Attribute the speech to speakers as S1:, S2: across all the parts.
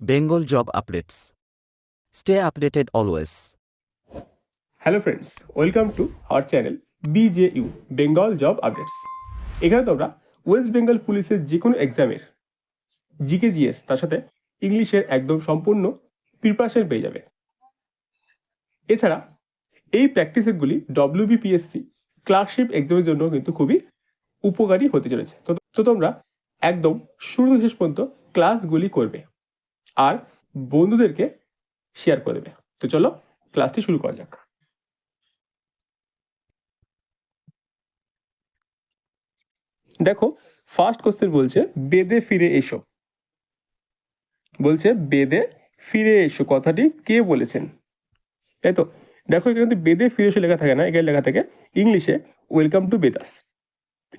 S1: Bengal job updates stay updated always.
S2: Hello friends welcome to our channel BJU Bengal job updates এখানে তোমরা West Bengal পুলিশের যে কোনো এক্সামের জিকে জিএস তার সাথে ইংলিশের একদম সম্পূর্ণ প্রিপারেশন পেয়ে যাবে। এছাড়া এই প্র্যাকটিস সেটগুলি ডব্লিউবিপিএসসি ক্লার্কশিপ এক্সামের জন্য কিন্তু খুবই উপকারী হতে চলেছে। তো তোমরা একদম শুরু শেষ পর্যন্ত ক্লাসগুলি করবে। আর বন্ধুদেরকে শেয়ার করে দেবে। তো চলো ক্লাসটি শুরু করা যাক। দেখো ফার্স্ট কোশ্চেন বলছে, বেদে ফিরে এসো। বলছে, বেদে ফিরে এসো, কথাটি কে বলেছেন? তাই তো? দেখো, এখানে কিন্তু বেদে ফিরে এসো লেখা থাকে না, এখানে লেখা থাকে, ইংলিশে ওয়েলকাম টু বেদাস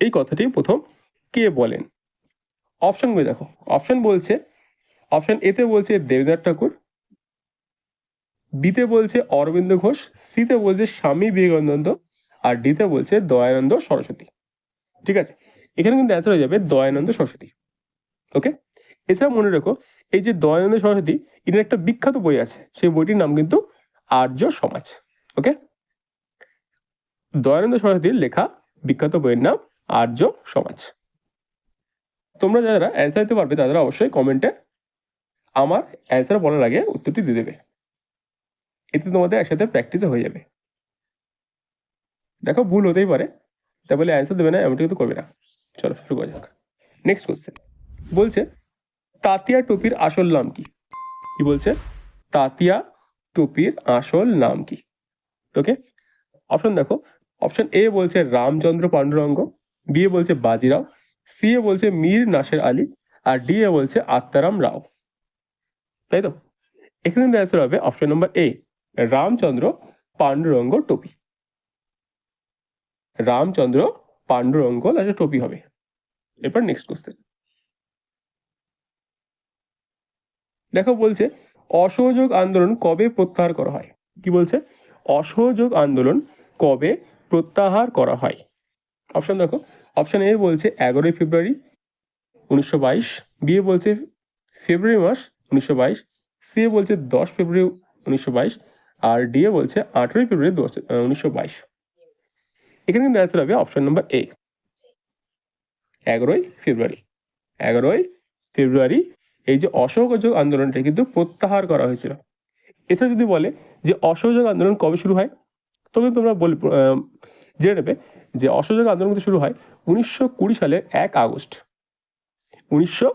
S2: এই কথাটি প্রথম কে বলেন? অপশনগুলো দেখো। অপশন বলছে অপশন এতে বলছে দেবনাথ ঠাকুর বিতে বলছে অরবিন্দ ঘোষ সিতে বলছে স্বামী বিবেকানন্দ, আর ডিতে বলছে দয়ানন্দ সরস্বতী। ঠিক আছে? এখানে কিন্তু অ্যান্সার হয়ে যাবে দয়ানন্দ সরস্বতী। ওকে এছাড়া মনে রেখো, এই যে দয়ানন্দ সরস্বতী এর একটা বিখ্যাত বই আছে। সেই বইটির নাম কিন্তু আর্য সমাজ। ওকে দয়ানন্দ সরস্বতীর লেখা বিখ্যাত বইয়ের নাম আর্য সমাজ। তোমরা যারা অ্যান্সার দিতে পারবে, তারা অবশ্যই কমেন্টে আমার অ্যান্সার বলার আগে উত্তরটি দিয়ে দেবে। এতে তোমাদের একসাথে প্র্যাকটিসও হয়ে যাবে। দেখো ভুল হতেই পারে, তা বলে অ্যান্সার দেবে না, এমনটি কিন্তু করবে না। চলো শুরু করা যাক। নেক্সট কোশ্চেন বলছে, তাতিয়া টুপির আসল নাম কি? কি বলছে? তাতিয়া টুপির আসল নাম কি? ওকে অপশন দেখো। অপশন এ বলছে রামচন্দ্র পাণ্ডুরঙ্গ বি এ বলছে বাজিরাও সি এ বলছে মীর নাসের আলী, আর ডি এ বলছে আত্মারাম রাও। তাই তো? এখানে অ্যান্সার হবে option number A Ramchandra Pandurang Tope. Ramchandra Pandurang লাস্টে টপি হবে। এরপর নেক্সট কোশ্চেন দেখো বলছে, অসহযোগ আন্দোলন কবে প্রত্যাহার করা হয়? কি বলছে? অসহযোগ আন্দোলন কবে প্রত্যাহার করা হয়? অপশন দেখো। অপশন এ বলছে এগারোই ফেব্রুয়ারি উনিশশো বাইশ বিয়ে বলছে ফেব্রুয়ারি মাস উনিশশো বাইশ বলছে দশ ফেব্রুয়ারি উনিশশো বাইশ, আর ডি এ বলছে আঠেরোই ফেব্রুয়ারি দু উনিশশো বাইশ। এখানে কিন্তু অ্যান্সার হবে অপশন নাম্বার এ এগারোই ফেব্রুয়ারি। এগারোই ফেব্রুয়ারি, এই যে অসহযোগ আন্দোলনটা কিন্তু প্রত্যাহার করা হয়েছিল। এছাড়া যদি বলে যে অসহযোগ আন্দোলন কবে শুরু হয়, তবে তোমরা বল জেনে নেবে যে অসহযোগ আন্দোলন কিন্তু শুরু হয় উনিশশো কুড়ি সালের এক আগস্ট। উনিশশো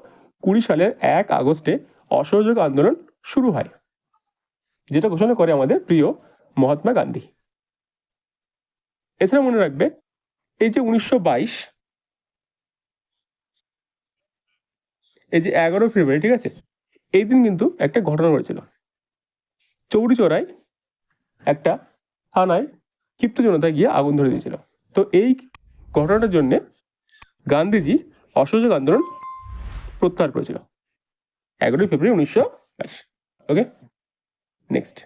S2: কুড়ি সালের এক আগস্টে অসহযোগ আন্দোলন শুরু হয়, যেটা ঘোষণা করে আমাদের প্রিয় মহাত্মা গান্ধী। এছাড়া মনে রাখবে, এই যে উনিশশো বাইশ, এই যে এগারো ফেব্রুয়ারি, ঠিক আছে? এই দিন কিন্তু একটা ঘটনা ঘটেছিল। চৌরি চৌরায় একটা থানায় ক্ষিপ্ত জনতা গিয়ে আগুন ধরে দিয়েছিল। তো এই ঘটনাটার জন্যে গান্ধীজি অসহযোগ আন্দোলন প্রত্যাহার করেছিল। এগারোই ফেব্রুয়ারি উনিশশো বাইশ। ওকে নেক্সট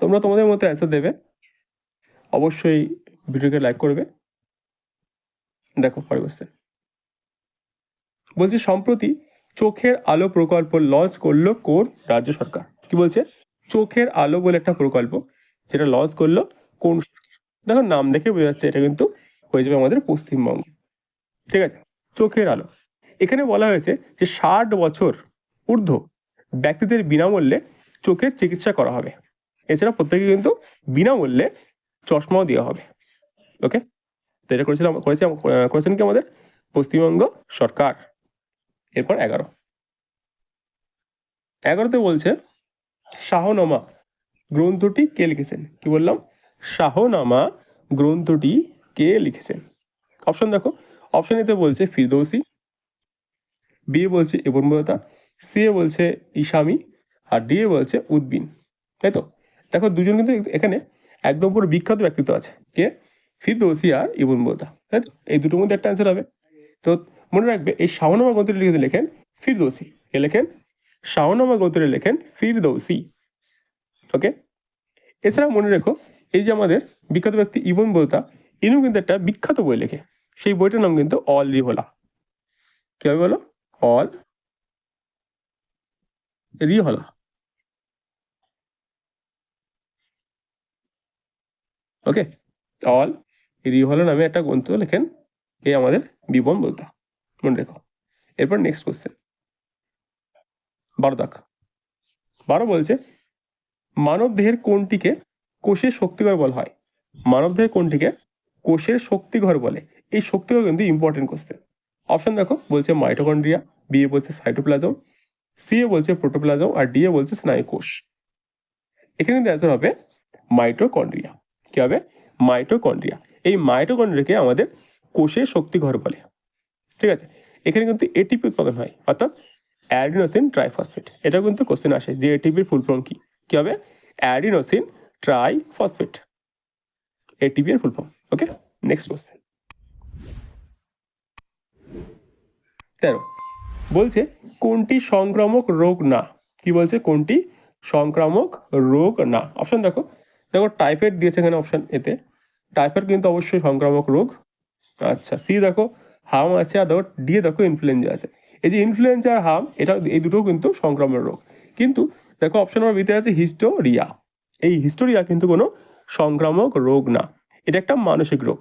S2: তোমরা তোমাদের মতো অ্যান্সার দেবে। অবশ্যই ভিডিওকে লাইক করবে। দেখো পরে কোশ্চেন বলছে, সম্প্রতি চোখের আলো প্রকল্প লঞ্চ করল কোন রাজ্য সরকার? কি বলছে? চোখের আলো বলে একটা প্রকল্প, যেটা লঞ্চ করল কোন দেখো, নাম দেখে বোঝা যাচ্ছে এটা কিন্তু হয়ে যাবে আমাদের পশ্চিমবঙ্গ। ঠিক আছে? চোখের আলো। এখানে বলা হয়েছে যে ষাট বছর ঊর্ধ্ব ব্যক্তিদের বিনামূল্যে চোখের চিকিৎসা করা হবে। এছাড়া প্রত্যেকে কিন্তু বিনামূল্যে চশমাও দেওয়া হবে। ওকে তো এটা করেছিলাম, করেছে করেছেন কি আমাদের? পশ্চিমবঙ্গ সরকার। এরপর এগারো। এগারোতে বলছে শাহনামা গ্রন্থটি কে লিখেছেন? কি বললাম? শাহনামা গ্রন্থটি কে লিখেছেন? অপশন দেখো। অপশন এতে বলছে ফিরদৌসি, বি বলছে এবনবতা সি এ বলছে ইসামি আর ডি এ বলছে উদ্বিন। তাই তো? দেখো দুজন কিন্তু এখানে একদম পুরো বিখ্যাত ব্যক্তিত্ব আছে। কে? ফিরদৌসি আর ইবন বোদা তাই তো? এই দুটোর মধ্যে একটা অ্যান্সার হবে। তো মনে রাখবে, এই শাহনামা গ্রন্থটি লিখে লেখেন ফিরদৌসি। কে লেখেন? শাহনামা গ্রন্থটি লেখেন ফিরদৌসি। ওকে এছাড়া মনে রেখো, এই যে আমাদের বিখ্যাত ব্যক্তি ইবন বলতা, ইনিও কিন্তু একটা বিখ্যাত বই লেখে। সেই বইটার নাম কিন্তু অল রিহোলা। কি হবে বলো? অল রিহলা। ওকে অল রিহলা নামে একটা গ্রন্থ লেখেন এই আমাদের বিবন বলতা। মনে রেখো। এরপর নেক্সট কোশ্চেন বারো দাগ। বারো বলছে মানব দেহের কোনটিকে কোষের শক্তিঘর বলা হয়। মানব দেহের কোনটিকে কোষের শক্তিঘর বলে। এই শক্তিঘর কিন্তু ইম্পর্টেন্ট কোশ্চেন অপশন দেখো, বলছে মাইটোকন্ড্রিয়া বি এ বলছে সাইটোপ্লাজম সি এ বলছে প্রোটোপ্লাজম আর ডি এ বলছে স্নায়ু কোষ। এখানে কিন্তু অ্যান্সার হবে মাইটোকন্ড্রিয়া কি হবে? মাইটোকন্ড্রিয়া এই মাইটোকন্ড্রিয়াকে আমাদের কোষের শক্তিঘর বলে। ঠিক আছে? এখানে কিন্তু এটিপি উৎপাদন হয়। অর্থাৎ অ্যাডিনোসিন ট্রাইফসফেট এটা কিন্তু কোশ্চেন আসে, যে এটিপির ফুল ফর্ম কি? কি হবে? অ্যাডিনোসিন ট্রাইফসফেট এটিপি এর full form okay next question তেরো। বলছে, কোনটি সংক্রামক রোগ না? কি বলছে? কোনটি সংক্রামক রোগ না? অপশন দেখো। দেখো টাইফয়েড দিয়েছে এখানে অপশন এতে টাইফয়েড কিন্তু অবশ্যই সংক্রামক রোগ। আচ্ছা সি দেখো, হাম আছে আর দেখো ডি দেখো ইনফ্লুয়েঞ্জা আছে। এই যে ইনফ্লুয়েঞ্জা আর হাম এটা এই দুটো কিন্তু সংক্রামক রোগ। কিন্তু দেখো অপশন নম্বর বিতে আছে হিস্টোরিয়া এই হিস্টোরিয়া কিন্তু কোনো সংক্রামক রোগ না। এটা একটা মানসিক রোগ।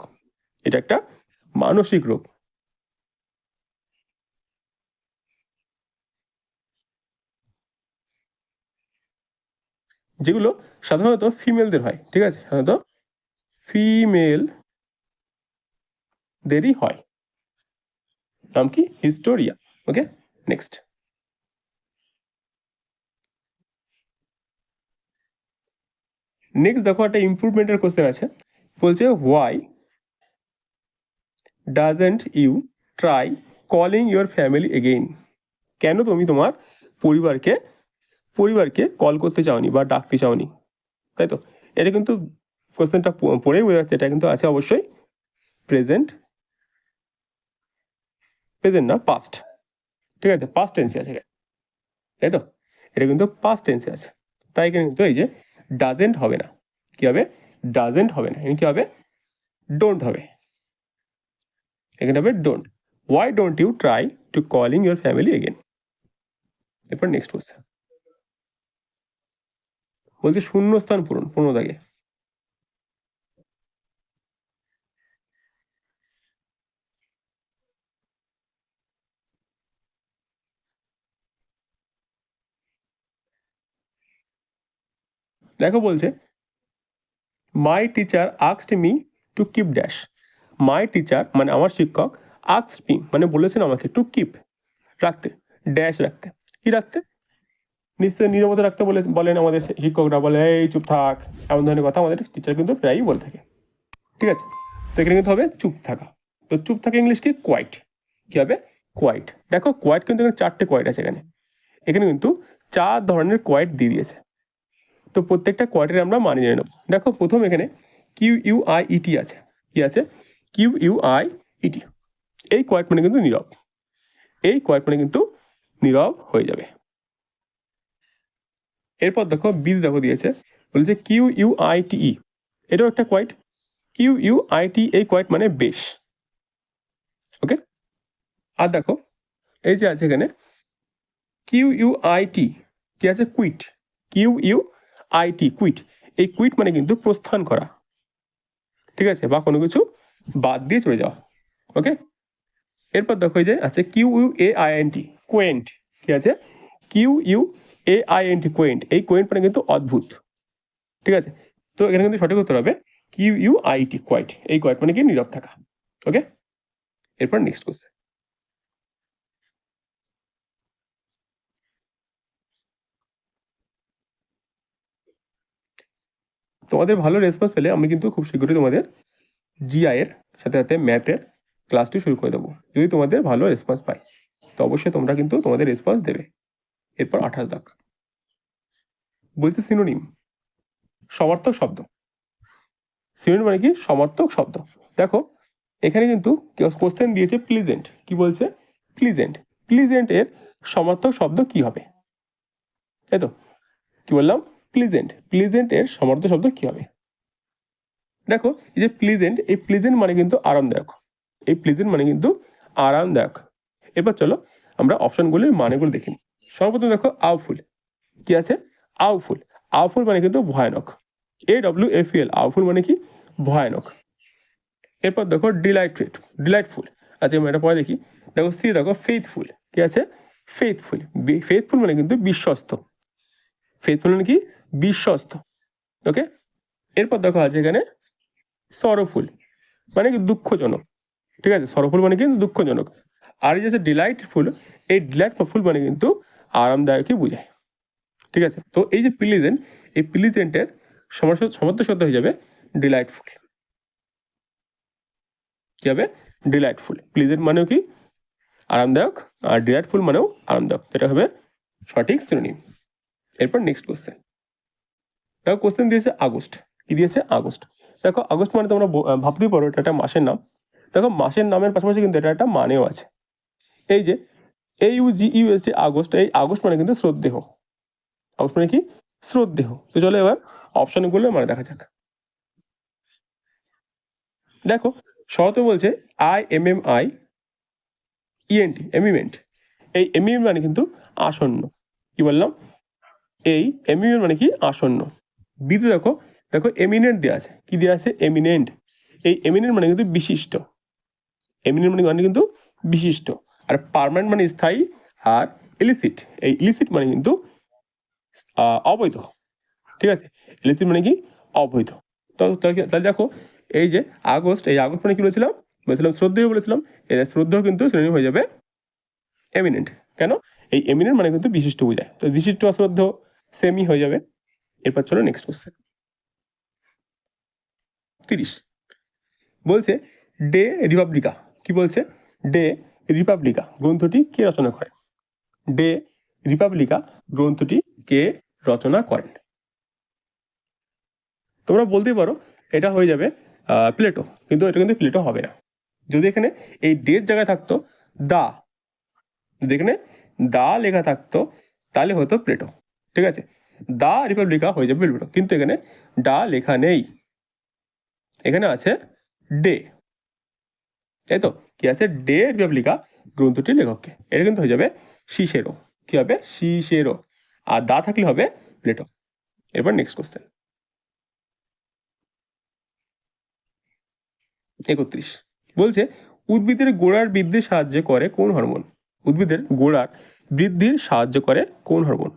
S2: এটা একটা মানসিক রোগ। যেগুলো সাধারণত ফিমেলদের হয়, ঠিক আছে? সাধারণত ফিমেল দেরই হয়। নাম কি? হিস্টোরিয়া ওকে নেক্সট নেক্সট দেখো একটা ইম্প্রুভমেন্টের কোশ্চেন আছে। বলছে why doesn't you try calling your family again কেন তুমি তোমার পরিবারকে পরিবারকে কল করতে চাওনি বা ডাকতে চাওনি? তাই তো? এটা কিন্তু কোশ্চেনটা পড়েই বোঝা যাচ্ছে, এটা কিন্তু আছে অবশ্যই প্রেজেন্ট প্রেজেন্ট না পাস্ট ঠিক আছে? পাস্ট টেন্সে আছে তাই তো? এটা কিন্তু পাস্ট টেন্সে আছে। তাই কিন্তু এই যে ডাজেন্ট হবে না। কি হবে? ডাজেন্ট হবে না। কি হবে? ডোন্ট হবে। এখানে হবে don't why don't you try to calling your family again এরপর নেক্সট কোশ্চেন বলছে শূন্যস্থান পূরণ পূর্ণ দাগে দেখো বলছে my teacher আক্সড me to keep dash my teacher মানে আমার শিক্ষক আক্সড মি মানে বলেছেন আমাকে টু কিপ রাখতে ড্যাশ রাখতে। কি রাখতে? নিশ্চয়ই নিরবতা রাখতে বলে, বলেন আমাদের শিক্ষকরা, বলে, এই, চুপ থাক। এমন ধরনের কথা আমাদের টিচার কিন্তু প্রায়ই বলে থাকে। ঠিক আছে? তো এখানে কিন্তু হবে চুপ থাকা। তো চুপ থাকা ইংলিশ কি? কোয়াইট কী হবে? কোয়াইট দেখো কোয়াইট কিন্তু এখানে চারটে কোয়াইট আছে এখানে। এখানে কিন্তু চার ধরনের কোয়াইট দিয়ে দিয়েছে। তো প্রত্যেকটা কোয়ার্টারে আমরা মানে জেনে নেব। দেখো প্রথম এখানে কিউ ইউ আই ইটি আছে। কি আছে? কিউ ইউ আই ইটি এই কোয়ার্ট মানে কিন্তু নীরব। এই কোয়ার্ট মানে কিন্তু নীরব হয়ে যাবে। এরপর দেখো বি দেখো দিয়েছে, বলছে Q U I T E এটাও একটা quite Q U I T এই কোয়াইট মানে বেশ ওকে আর দেখো, এই যে আছে এখানে কিউ ইউ আই টি কি আছে? Quit Q U IT quit এই কুইট মানে কিন্তু প্রস্থান করা। ঠিক আছে? বা কোনো কিছু বাদ দিয়ে চলে যাওয়া। ওকে এরপর দেখো যে আছে Q U A I N T quaint ঠিক আছে? Q U A I N T quaint এই কোয়েন্ট মানে কিন্তু অদ্ভুত। ঠিক আছে? তো এখানে কিন্তু সঠিক উত্তর হবে কিউ ইউ আই টি এই কোয়াইট মানে কি? নীরব থাকা। ওকে এরপর নেক্সট কোশ্চেন তোমাদের ভালো রেসপন্স পেলে আমি কিন্তু খুব শীঘ্রই তোমাদের জিআই এর সাথে সাথে ম্যাথের ক্লাসটি শুরু করে দেবো। যদি তোমাদের ভালো রেসপন্স পাই তো অবশ্যই তোমরা কিন্তু তোমাদের রেসপন্স দেবে। এরপর আঠাশ দাগ। বলছে সিনোনিম সমর্থক শব্দ। সিনোনিম মানে কি? সমর্থক শব্দ। দেখো, এখানে কিন্তু কোশ্চেন দিয়েছে প্লিজেন্ট কি বলছে? প্লিজেন্ট প্লিজেন্ট এর সমর্থক শব্দ কি হবে? তাই তো? কি বললাম? প্লিজেন্ট প্লিজেন্ট এর সমর্থ শব্দ কি হবে? দেখো, এই যে প্লিজেন্ট এই প্লিজেন্ট মানে কিন্তু আরামদায়ক। এই প্লিজেন্ট মানে কিন্তু আরামদায়ক। এবার চলো আমরা অপশনগুলির মানেগুলো দেখি। সর্বপ্রথম দেখো আউফুল কি আছে? আউফুল আউফুল মানে কিন্তু ভয়ানক। A W F L awful মানে কি? ভয়ানক। এরপর দেখো ডিলাইটেড ডিলাইটফুল আচ্ছা আমরা এটা পরে দেখি। দেখো, সি, দেখো ফেথফুল কি আছে? ফেথফুল ফেথফুল মানে কিন্তু বিশ্বস্ত। ফেথফুল মানে কি? বিশ্বস্ত। ওকে এরপর দেখো আছে এখানে সরফুল মানে কি দুঃখজনক। ঠিক আছে? সরফুল মানে কিন্তু দুঃখজনক। আর এই যে ডিলাইটফুল এই ডিলাইটফুল মানে কিন্তু আরামদায়কই বোঝায়। ঠিক আছে? তো এই যে প্লিজেন্ট এই প্লিজেন্টের সমর্থ শব্দ হয়ে যাবে ডিলাইটফুল কি হবে? ডিলাইটফুল প্লিজেন্ট মানেও কি? আরামদায়ক, আর ডিলাইটফুল মানেও আরামদায়ক। এটা হবে সঠিক সিনোনিম এরপর নেক্সট কোশ্চেন দেখো কোশ্চেন দিয়েছে আগস্ট। কি দিয়েছে? আগস্ট। দেখো, আগস্ট মানে তোমরা ভাবতেই পারো, এটা একটা মাসের নাম। দেখো, মাসের নামের পাশাপাশি কিন্তু এটা একটা মানেও আছে। এই যে এই U G U S T august, এই আগস্ট মানে কিন্তু শ্রদ্ধেহ আগস্ট মানে কি? শ্রদ্ধেহ তো চলো এবার অপশনগুলো মানে দেখা যাক। দেখো শরতে বলছে I M M I E N T eminent এই এমিমেন্ট মানে কিন্তু আসন্ন। কি বললাম? এই এমিনেন্ট মানে কি? আসন্ন। বিতে দেখো দেখো এমিনেন্ট দেওয়া আছে। কি দেওয়া আছে? এমিনেন্ট এই এমিনেন্ট মানে কিন্তু বিশিষ্ট। এমিনেন্ট মানে মানে কিন্তু বিশিষ্ট। আর পার্মানেন্ট মানে স্থায়ী আর ইলিসিট এই ইলিসিট মানে কিন্তু অবৈধ। ঠিক আছে? ইলিসিট মানে কি? অবৈধ। তাহলে দেখো, এই যে আগস্ট, এই আগস্ট মানে কি বলেছিলাম? বলেছিলাম শ্রদ্ধেয় বলেছিলাম। এই শ্রদ্ধেয় কিন্তু শ্রেণি হয়ে যাবে এমিনেন্ট কেন? এই এমিনেন্ট মানে কিন্তু বিশিষ্ট বোঝায়। তো বিশিষ্ট অশ্রদ্ধ সেমি হয়ে যাবে। এরপর চলো নেক্সট কোশ্চেন তিরিশ। বলছে ডে রিপাবলিকা কি বলছে? ডে রিপাবলিকা গ্রন্থটি কে রচনা করেন ডে রিপাবলিকা গ্রন্থটি কে রচনা করেন? তোমরা বলতেই পারো, এটা হয়ে যাবে প্লেটো কিন্তু এটা কিন্তু প্লেটো হবে না। যদি এখানে এই ডের জায়গায় থাকতো দা যদি এখানে দা লেখা থাকতো, তাহলে হতো প্লেটো ঠিক আছে? দা রিপাবলিকা হয়ে যাবে প্লেটো কিন্তু এখানে ডা লেখা নেই। এখানে আছে ডে। তাই তো, কি আছে? ডে রিপাবলিকা গ্রন্থটি লেখককে। এটা কিন্তু হয়ে যাবে শিশেরো। কি হবে? শিশেরো। আর দা থাকলে হবে প্লেটো। এরপর নেক্সট কোশ্চেন একত্রিশ। বলছে, উদ্ভিদের গোড়ার বৃদ্ধির সাহায্য করে কোন হরমোন? উদ্ভিদের গোড়ার বৃদ্ধির সাহায্য করে কোন হরমোন?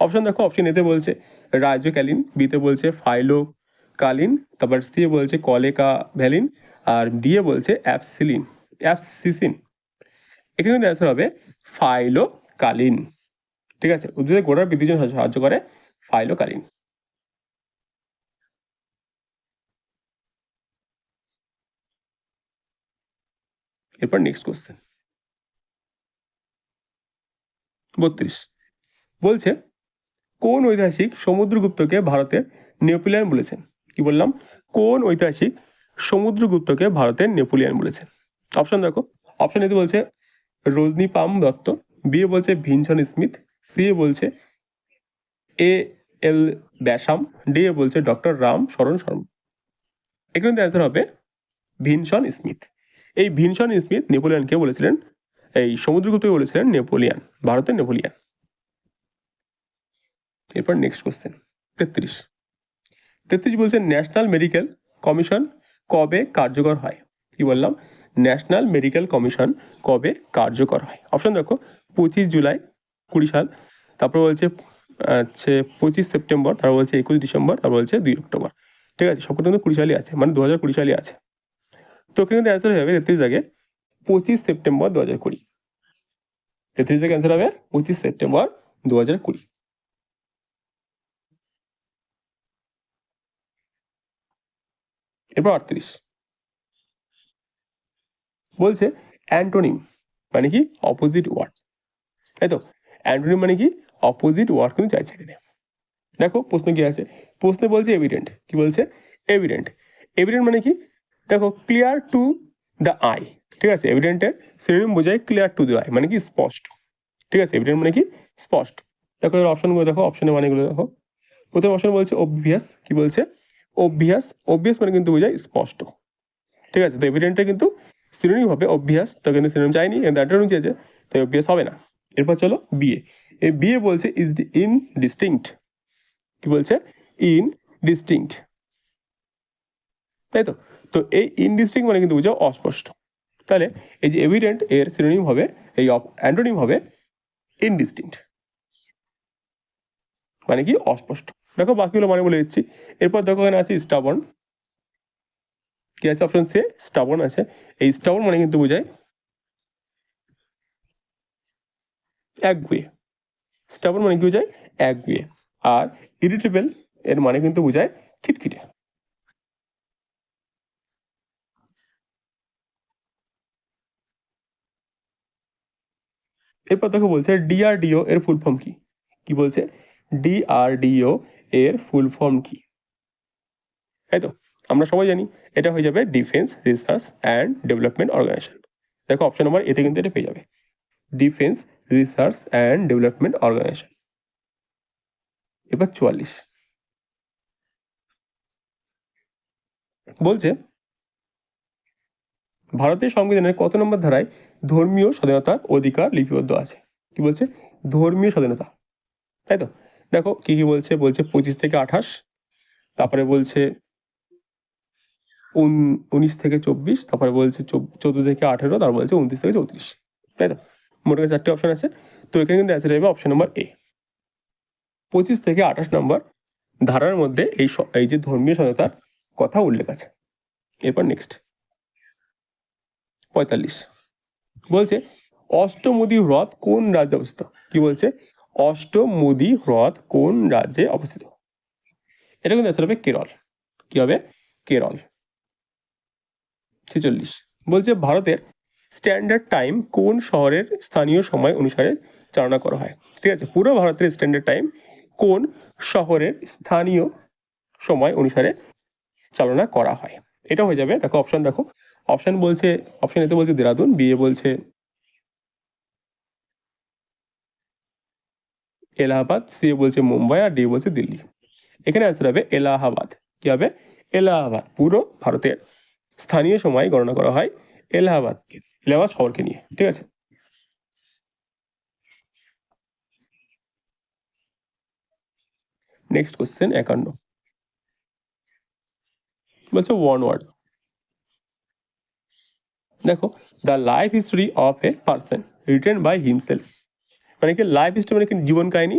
S2: অপশন দেখো অপশন এতে বলছে রাইজোক্যালিন বিতে বলছে ফাইলোকালিন, তারপর সি বলছে কলেকা ভ্যালিন আর ডি এ বলছে অ্যাপসিলিন, অ্যাপসিসিন। এখানে কিন্তু অ্যান্সার হবে ফাইলোকালিন। ঠিক আছে? উদ্ভিদের গোড়ার বৃদ্ধির জন্য সাহায্য করে ফাইলোকালিন। এরপর নেক্সট কোশ্চেন বত্রিশ। বলছে কোন ঐতিহাসিক সমুদ্রগুপ্তকে ভারতের নেপোলিয়ান বলেছেন? কি বললাম? কোন ঐতিহাসিক সমুদ্রগুপ্তকে ভারতের নেপোলিয়ান বলেছেন? অপশন দেখো। অপশন এতে বলছে রজনী পাম দত্ত বি এ বলছে ভিনসন স্মিথ সি এ বলছে এ এল ব্যাসাম ডি এ বলছে ডক্টর রাম শরণ শর্মা। এখানে অ্যান্সার হবে ভিনসন স্মিথ। এই ভিনসন স্মিথ নেপোলিয়ানকে বলেছিলেন, এই সমুদ্রগুপ্তকে বলেছিলেন নেপোলিয়ান, ভারতের নেপোলিয়ান। এরপর নেক্সট কোশ্চেন তেত্রিশ। তেত্রিশ বলছে ন্যাশনাল মেডিকেল কমিশন কবে কার্যকর হয়? কি বললাম? ন্যাশনাল মেডিকেল কমিশন কবে কার্যকর হয়? অপশন দেখো, পঁচিশ জুলাই, কুড়ি সাল, তারপর বলছে, হচ্ছে পঁচিশ সেপ্টেম্বর, তারপর বলছে একুশ ডিসেম্বর, তারপর বলছে দুই অক্টোবর। ঠিক আছে সবকটা কিন্তু কুড়ি সালই আছে মানে দু হাজার কুড়ি সালই আছে। তো কিন্তু অ্যান্সার যাবে তেত্রিশ জায়গায় পঁচিশ সেপ্টেম্বর দু হাজার কুড়ি। তেত্রিশ জায়গায় অ্যান্সার হবে পঁচিশ সেপ্টেম্বর দু হাজার কুড়ি। এরপর আটত্রিশ। বলছে অ্যান্টোনিম মানে কি? অপোজিট ওয়ার্ড তাই তো? অ্যান্টোনিম মানে কি? অপোজিট ওয়ার্ড কিন্তু চাইছে এখানে। দেখো, প্রশ্ন কি আছে? প্রশ্নে বলছে এভিডেন্ট কি বলছে? এভিডেন্ট এভিডেন্ট মানে কি? দেখো ক্লিয়ার টু দ্য আই ঠিক আছে? এভিডেন্টের সিনোনিম বোঝায় ক্লিয়ার টু দ্য আই মানে কি? স্পষ্ট। ঠিক আছে? এভিডেন্ট মানে কি? স্পষ্ট। দেখো এর অপশনগুলো দেখো। অপশনের মানেগুলো দেখো। প্রথম অপশন বলছে অভ্যাস কি বলছে? অভ্যাস অভ্যাস মানে কিন্তু বোঝায় স্পষ্ট। ঠিক আছে? তো এভিডেন্টটা কিন্তু সিনোনিম হবে অভ্যাস। তো কিন্তু সিনোনিম চাইনি অ্যান্টোনিম চেয়েছে তাই অভ্যাস হবে না। এরপর চলো বিয়ে এই বিয়ে বলছে ইজ ইন ডিস্টিংক্ট কি বলছে? ইন ডিস্টিংক্ট তাই তো? তো এই ইনডিস্টিংক্ট মানে কিন্তু বোঝাও অস্পষ্ট। তাহলে এই যে এভিডেন্ট এর সিনোনিম হবে, এই অ্যান্টোনিম হবে ইনডিস্টিংক্ট মানে কি? অস্পষ্ট। দেখো বাকিগুলো মানে বলে দিচ্ছি। এরপর দেখো এখানে আছে স্টাবন কি আছে? অপশন সে স্টাবন আছে। এই স্টাবন মানে কিন্তু বোঝায় একগুয়ে স্টাবন মানে কি বোঝায়? এক একগুয়ে আর ইরিটেবল এর মানে কিন্তু বোঝায় খিটখিটে। এরপর দেখো বলছে ডিআরডিও এর ফুল ফর্ম কি? কি বলছে? ডিআরডিও এর ফুল ফর্ম কি? তাই তো আমরা সবাই জানি এটা হয়ে যাবে defence research and development organisation দেখো অপশন নম্বর এতে কিন্তু এটা পেয়ে যাবে। Defence research and development organisation এবার চুয়াল্লিশ। বলছে, ভারতের সংবিধানের কত নম্বর ধারায় ধর্মীয় স্বাধীনতার অধিকার লিপিবদ্ধ আছে? কি বলছে? ধর্মীয় স্বাধীনতা। তাই তো দেখো কি কি বলছে? বলছে পঁচিশ থেকে আঠাশ, তারপরে বলছে উন- উনিশ থেকে চব্বিশ, তারপরে বলছে চোদ্দ থেকে আঠেরো, তারপর বলছে উনত্রিশ থেকে চৌত্রিশ। তাই তো? মোট কথা চারটে অপশন আছে। তো এখানে কিন্তু অ্যান্সার হবে অপশন নম্বর এ পঁচিশ থেকে আঠাশ নম্বর ধারার মধ্যে এই এই যে ধর্মীয় সততার কথা উল্লেখ আছে। এরপর নেক্সট পঁয়তাল্লিশ। বলছে অষ্টমুদি হ্রদ কোন রাজ্যে অবস্থিত? কি বলছে? অষ্টমুদি হ্রদ কোন রাজ্যে অবস্থিত? এটা কিন্তু আসলে হবে কেরল। কি হবে? কেরল। ছেচল্লিশ। বলছে ভারতের স্ট্যান্ডার্ড টাইম কোন শহরের স্থানীয় সময় অনুসারে চালনা করা হয়? ঠিক আছে, পুরো ভারতের স্ট্যান্ডার্ড টাইম কোন শহরের স্থানীয় সময় অনুসারে চালনা করা হয়? এটা হয়ে যাবে। দেখো অপশন দেখো। অপশন বলছে অপশন এতে বলছে দেরাদুন বিয়ে বলছে এলাহাবাদ, সি বলছে মুম্বাই আর ডি বলছে দিল্লি। এখানে অ্যান্সার হবে এলাহাবাদ। কি হবে? এলাহাবাদ, পুরো ভারতের স্থানীয় সময় গণনা করা হয় এলাহাবাদকে, এলাহাবাদ শহরকে নিয়ে, ঠিক আছে? নেক্সট কোশ্চেন একান্ন। বলছে ওয়ান ওয়ার্ড দেখো the life history of a person written by himself মানে কি লাইফ হিস্টোরি মানে কি জীবন কাহিনী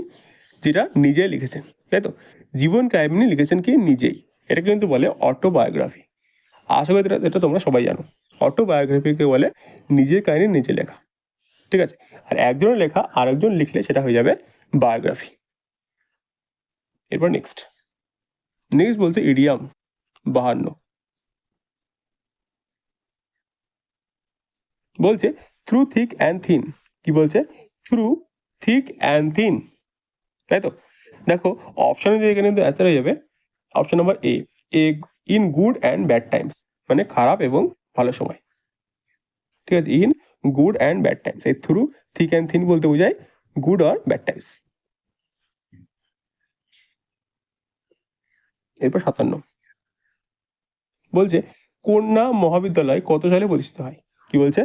S2: যেটা নিজে লিখেছেন, তাই তো? জীবন কাহিনী লিখেছেন কি নিজেই। এটা কিন্তু বলে অটোবায়োগ্রাফি আশা করি এটা তোমরা সবাই জানো। অটোবায়োগ্রাফিকে বলে নিজের কাহিনী নিজে লেখা। ঠিক আছে? আর একজনের লেখা আরেকজন লিখলে সেটা হয়ে যাবে বায়োগ্রাফি এরপর নেক্সট নেক্সট বলছে ইডিয়াম বাহান্ন। বলছে থ্রু থিক অ্যান্ড থিন কি বলছে? থ্রু থিক অ্যান্ড থিন তাই তো? দেখো অপশনে যে এখানে কিন্তু অ্যান্সার হয়ে যাবে option number A A in good and bad times মানে খারাপ এবং ভালো সময়। ঠিক আছে? In good and bad times এই থ্রু থিক অ্যান্ড থিন বলতে বোঝায় গুড অর ব্যাড টাইমস এরপর সাতান্ন। বলছে, কন্যা মহাবিদ্যালয় কত সালে প্রতিষ্ঠিত হয়? কি বলছে?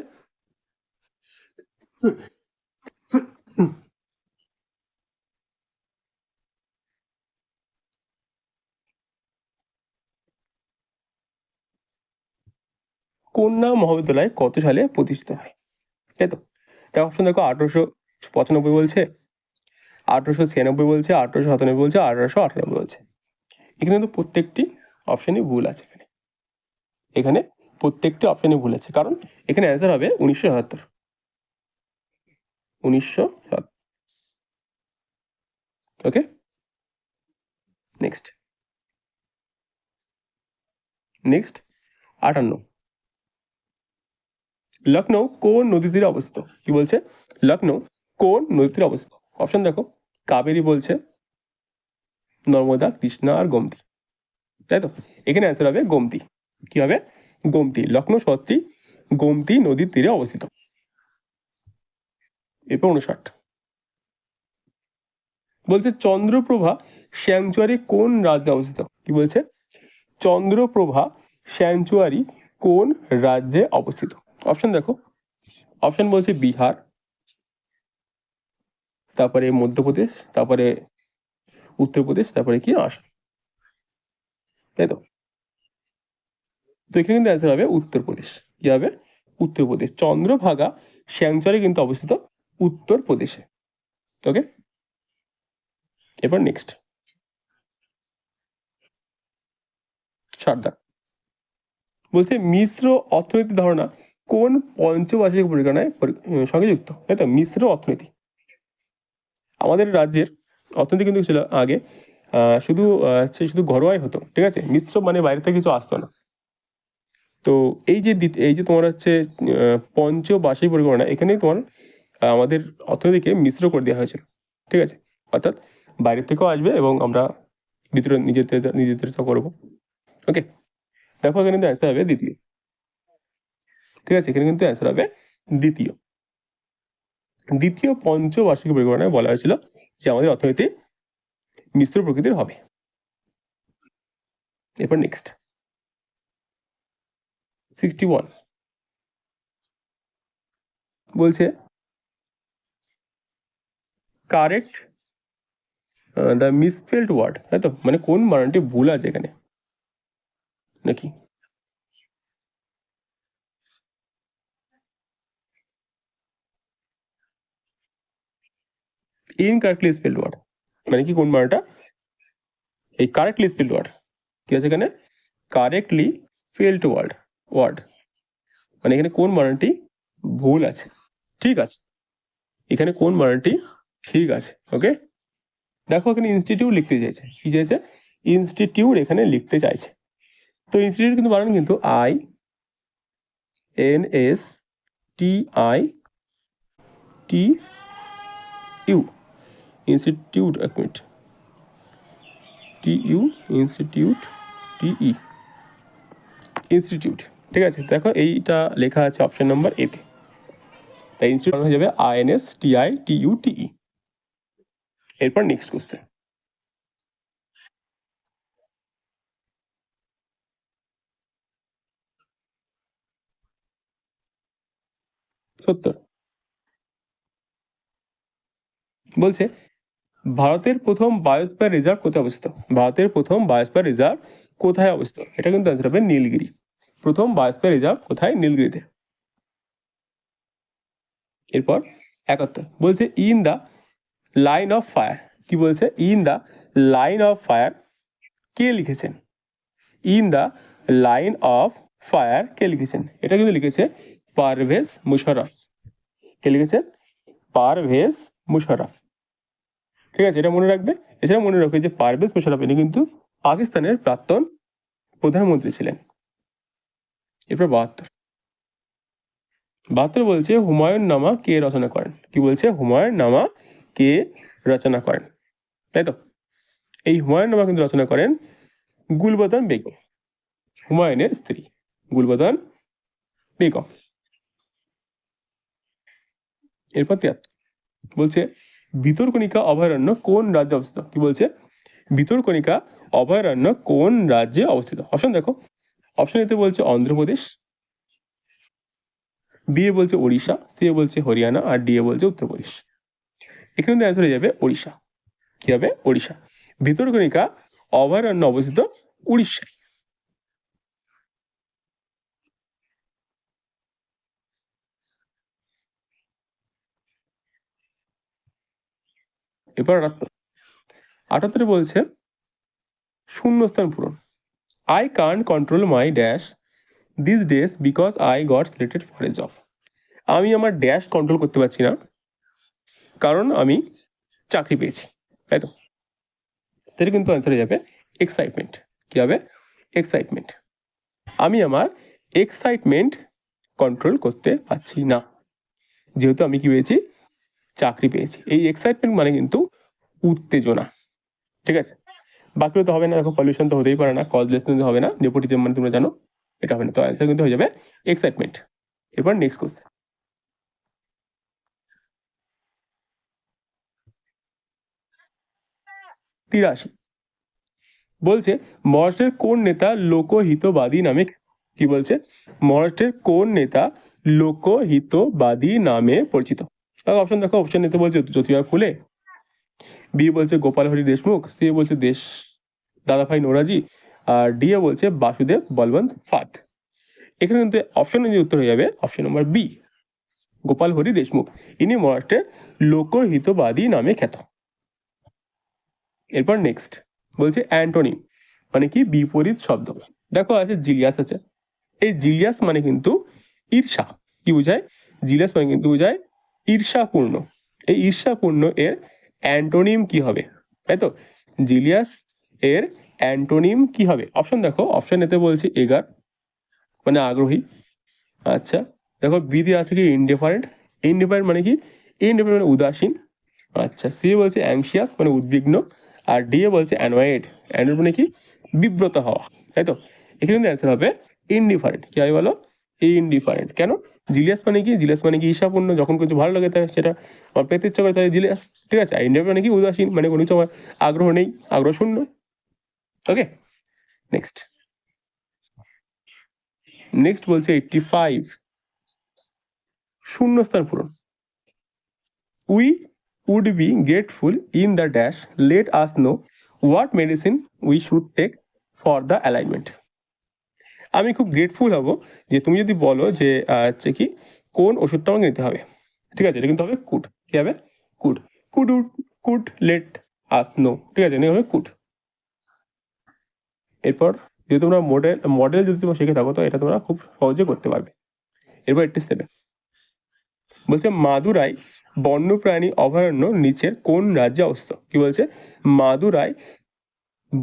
S2: কন্যা মহাবিদ্যালয় কত সালে প্রতিষ্ঠিত হয়? তাই তো তাই অপশন দেখো, আঠারোশো পঁচানব্বই বলছে, আঠারোশো ছিয়ানব্বই বলছে, আঠারোশো সাতানব্বই বলছে, আঠারোশো আটানব্বই বলছে। এখানে কিন্তু প্রত্যেকটি অপশনই ভুল আছে এখানে। এখানে প্রত্যেকটি অপশনই ভুল আছে, কারণ এখানে অ্যান্সার হবে উনিশশো সাতাত্তর উনিশশো সাতাত্তর ওকে নেক্সট নেক্সট আটান্ন। লখনৌ কোন নদী তীরে অবস্থিত? কি বলছে? লখনৌ কোন নদী তীরে অবস্থিত? অপশন দেখো। কাবেরী বলছে নর্মদা, কৃষ্ণা আর গোমতী। তাই তো এখানে অ্যান্সার হবে গোমতী। কি হবে? গোমতী। লখনৌ শহরটি গোমতী নদীর তীরে অবস্থিত। এরপর উনষাট বলছে চন্দ্রপ্রভা স্যাংচুয়ারি কোন রাজ্যে অবস্থিত? কি বলছে? চন্দ্রপ্রভা স্যাংচুয়ারি কোন রাজ্যে অবস্থিত? অপশন দেখো। অপশন বলছে বিহার, তারপরে মধ্যপ্রদেশ, তারপরে উত্তরপ্রদেশ, তারপরে কি? আসাম। তাই তো? তো এখানে কিন্তু অ্যান্সার হবে উত্তরপ্রদেশ। কি হবে? উত্তরপ্রদেশ। চন্দ্রভাগা শ্যাংচরে কিন্তু অবস্থিত উত্তরপ্রদেশে। ওকে এবার নেক্সট সারদা। বলছে মিশ্র অর্থনীতি ধারণা কোন পঞ্চবার্ষিক পরিকল্পনায় পরি- সঙ্গে যুক্ত? তাই তো মিশ্র অর্থনীতি। আমাদের রাজ্যের অর্থনীতি কিন্তু ছিল আগে শুধু হচ্ছে শুধু ঘরোয়াই হতো, ঠিক আছে? মিশ্র মানে বাইরে থেকে কিছু আসতো না। তো এই যে এই যে তোমার হচ্ছে পঞ্চবার্ষিক পরিকল্পনা, এখানেই তোমার আমাদের অর্থনীতিকে মিশ্র করে দেওয়া হয়েছিল, ঠিক আছে? অর্থাৎ বাইরে থেকেও আসবে এবং আমরা ভিতরে নিজেদের নিজেদের করব। ওকে দেখো এখানে অ্যান্সার হবে দ্বিতীয়। ঠিক আছে? এখানে কিন্তু অ্যান্সার হবে দ্বিতীয়। দ্বিতীয় পঞ্চবার্ষিক পরিকল্পনায় বলা হয়েছিল যে আমাদের অর্থনীতি মিশ্র প্রকৃতির হবে। এরপর নেক্সট সিক্সটি ওয়ান বলছে কারেক্ট দ্য মিসফেল্ড ওয়ার্ড তাই তো? মানে কোন বানানটি ভুল আছে এখানে? নাকি? ইনকারেক্টলি স্পেল্ড ওয়ার্ড মানে কি কোন বানানটা এই কারেক্টলি স্পেল্ড ওয়ার্ড কি আছে এখানে? কারেক্টলি স্পেল্ড ওয়ার্ড ওয়ার্ড মানে এখানে কোন বানানটি ভুল আছে। ঠিক আছে। এখানে কোন বানানটি ঠিক আছে। ওকে দেখো এখানে ইনস্টিটিউট লিখতে চাইছে। কি চাইছে? ইনস্টিটিউট এখানে লিখতে চাইছে। তো ইনস্টিটিউট কিন্তু বানান কিন্তু I N S T I T U institute, এক minute. T U institute T E institute, ঠিক আছে? দেখো, এইটা লেখা আছে অপশন নাম্বার এতে। তাই ইনস্টিটিউট হয়ে যাবে I N S T I T U T E এরপর নেক্সট কোশ্চেন সত্তর। বলছে ভারতের প্রথম বায়োস্ফিয়ার রিজার্ভ কোথায় অবস্থিত? ভারতের প্রথম বায়োস্ফিয়ার রিজার্ভ কোথায় অবস্থিত? এটা কিন্তু অ্যান্সার হবে নীলগিরি। প্রথম বায়োস্ফিয়ার রিজার্ভ কোথায়? নীলগিরিতে। এরপর একাত্তর। বলছে in the line of fire কি বলছে? In the line of fire কে লিখেছেন? In the line of fire কে লিখেছেন? এটা কিন্তু লিখেছে পারভেজ মুশারফ কে লিখেছেন? পারভেজ মুশারফ ঠিক আছে, এটা মনে রাখবে। এছাড়া মনে রাখবে যে পারভেজ মুশারফ ইনি কিন্তু পাকিস্তানের প্রাক্তন প্রধানমন্ত্রী ছিলেন। এরপর বাহাত্তর। বাহাত্তর বলছে, হুমায়ুন নামা কে রচনা করেন? কি বলছে? হুমায়ুন নামা কে রচনা করেন? তাই তো? এই হুমায়ুন নামা কিন্তু রচনা করেন গুলবদন বেগম, হুমায়ুনের স্ত্রী গুলবদন বেগম। এরপর তিয়াত্তর। বলছে ভিতরকণিকা অভয়ারণ্য কোন রাজ্যে অবস্থিত? কি বলছে? ভিতরকণিকা অভয়ারণ্য কোন রাজ্যে অবস্থিত? অপশন দেখো। অপশন এতে বলছে অন্ধ্রপ্রদেশ বি এ বলছে ওড়িশা সি এ বলছে হরিয়ানা, আর ডি এ বলছে উত্তরপ্রদেশ। এখানে কিন্তু অ্যান্সার হয়ে যাবে ওড়িশা। কি হবে? ওড়িশা। ভিতরকণিকা অভয়ারণ্য অবস্থিত উড়িষ্যায়। এরপর আটাত্তর বলছে, শূন্যস্থান পূরণ। I can't control my dash these days because I got selected for a job আমি আমার ড্যাশ কন্ট্রোল করতে পারছি না, কারণ আমি চাকরি পেয়েছি। তাই তো? তাহলে কিন্তু অ্যান্সার যাবে এক্সাইটমেন্ট কী হবে? এক্সাইটমেন্ট আমি আমার এক্সাইটমেন্ট কন্ট্রোল করতে পারছি না। যেহেতু আমি কি পেয়েছি? চাকরি পেয়েছি। এই এক্সাইটমেন্ট মানে কিন্তু উত্তেজনা। ঠিক আছে? বাকিও তো হবে না দেখো পলিউশন তো হতেই পারে না কজলেস কিন্তু হবে না নেপোটিজম মানে তোমরা জানো, এটা হবে না। তো অ্যান্সার কিন্তু হয়ে যাবে এক্সাইটমেন্ট এরপর নেক্সট কোশ্চেন তিরাশি। বলছে, মহারাষ্ট্রের কোন নেতা লোকহিতবাদী নামে, কি বলছে? মহারাষ্ট্রের কোন নেতা লোকহিতবাদী নামে পরিচিত? অপশন দেখো অপশন নিতে বলছে জ্যোতিবা ফুলে। বি বলছে গোপাল হরি দেশমুখ সি বলছে দেশ দাদাভাই নোরাজি, আর ডি এ বলছে বাসুদেব বলবন্ত ফাত এখানে কিন্তু অপশন যে উত্তর হয়ে যাবে option number B Gopal Hari Deshmukh. ইনি মহারাষ্ট্রের লোকহিতবাদী নামে খ্যাত। এরপর নেক্সট বলছে অ্যান্টোনিম মানে কি বিপরীত শব্দ। দেখো আছে জিলিয়াস আছে। এই জিলিয়াস মানে কিন্তু ঈর্ষা। কি বোঝায়? জিলিয়াস মানে কিন্তু বোঝায় ঈর্ষাপূর্ণ। এই ঈর্ষাপূর্ণ এর অ্যান্টোনিম কি হবে? তাই তো? জিলিয়াস এর অ্যান্টোনিম কি হবে? অপশন দেখো, অপশন এতে বলছে এগার মানে আগ্রহী। আচ্ছা দেখো বিধি আছে কি ইনডিফারেন্ট ইনডিফারেন্ট মানে কি? ইনডিফারেন্ট মানে উদাসীন। আচ্ছা সি বলছে অ্যাংশিয়াস মানে উদ্বিগ্ন। আর ডি এ বলছে অ্যানয়েড অ্যানয়েড মানে কি? বিব্রত হওয়া। তাই তো? এখানে কিন্তু অ্যান্সার হবে ইনডিফারেন্ট কি হবে বলো? ইনডিফারেন্ট কেন? জিলিয়াস মানে কি? জিলিয়াস মানে কি ঈশাপূর্ণ যখন কিছু ভালো লাগে তাই সেটা আমার পেতে ইচ্ছা করে, তাহলে জিলিয়াস, ঠিক আছে? ইন্ডিয়া মানে কি? উদাসীন মানে কোনো কিছু আমার আগ্রহ নেই, আগ্রহ শূন্য। ওকে নেক্সট নেক্সট বলছে এইটটি ফাইভ শূন্যস্থান পূরণ। We would be grateful in the dash let us know what medicine we should take for the alignment আমি খুব গ্রেটফুল হব যে তুমি যদি বলো যে হচ্ছে কি, কোন ওষুধটা আমাকে নিতে হবে? ঠিক আছে, এটা কিন্তু হবে কুট। কি হবে? Could. Would could let us know. ঠিক আছে, এটা হবে কুট। এরপর, যদি তোমরা মডেল মডেল যদি তোমরা শিখে থাকো, তো এটা তোমরা খুব সহজে করতে পারবে। এরপর এইটটি সেভেন বলছে মাদুরাই বন্যপ্রাণী অভয়ারণ্য নিচের কোন রাজ্যে অবস্থিত? কি বলছে? মাদুরাই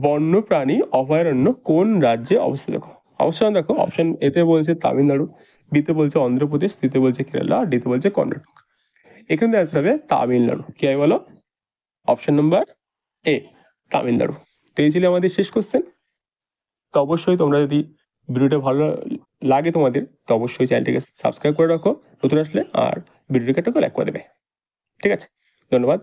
S2: বন্যপ্রাণী অভয়ারণ্য কোন রাজ্যে অবস্থিত? দেখো। অপশন দেখো অপশন এতে বলছে তামিলনাড়ু বিতে বলছে অন্ধ্রপ্রদেশ সিতে বলছে কেরালা, আর ডিতে বলছে কর্ণাটক। এখানে অ্যান্সার হবে তামিলনাড়ু। কি হবে বলো? অপশন নাম্বার এ তামিলনাড়ু। তো এই ছিল আমাদের শেষ কোশ্চেন তো অবশ্যই তোমরা যদি ভিডিওটা ভালো লাগে তোমাদের, তো অবশ্যই চ্যানেলটিকে সাবস্ক্রাইব করে রাখো, নতুন আসলে, আর ভিডিওটিকে একটা লাইক করে দেবে। ঠিক আছে? ধন্যবাদ।